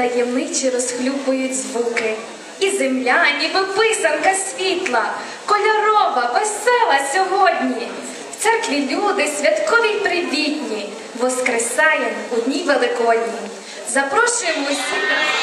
таємничі розхлюпують звуки. І земля, ніби писанка світла, кольорова, весела сьогодні. В церкві люди святкові й привітні, воскресаєм у дні великодні. Запрошуємо усіх.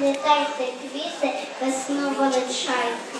Вінки плітайте квіти, весну величайте.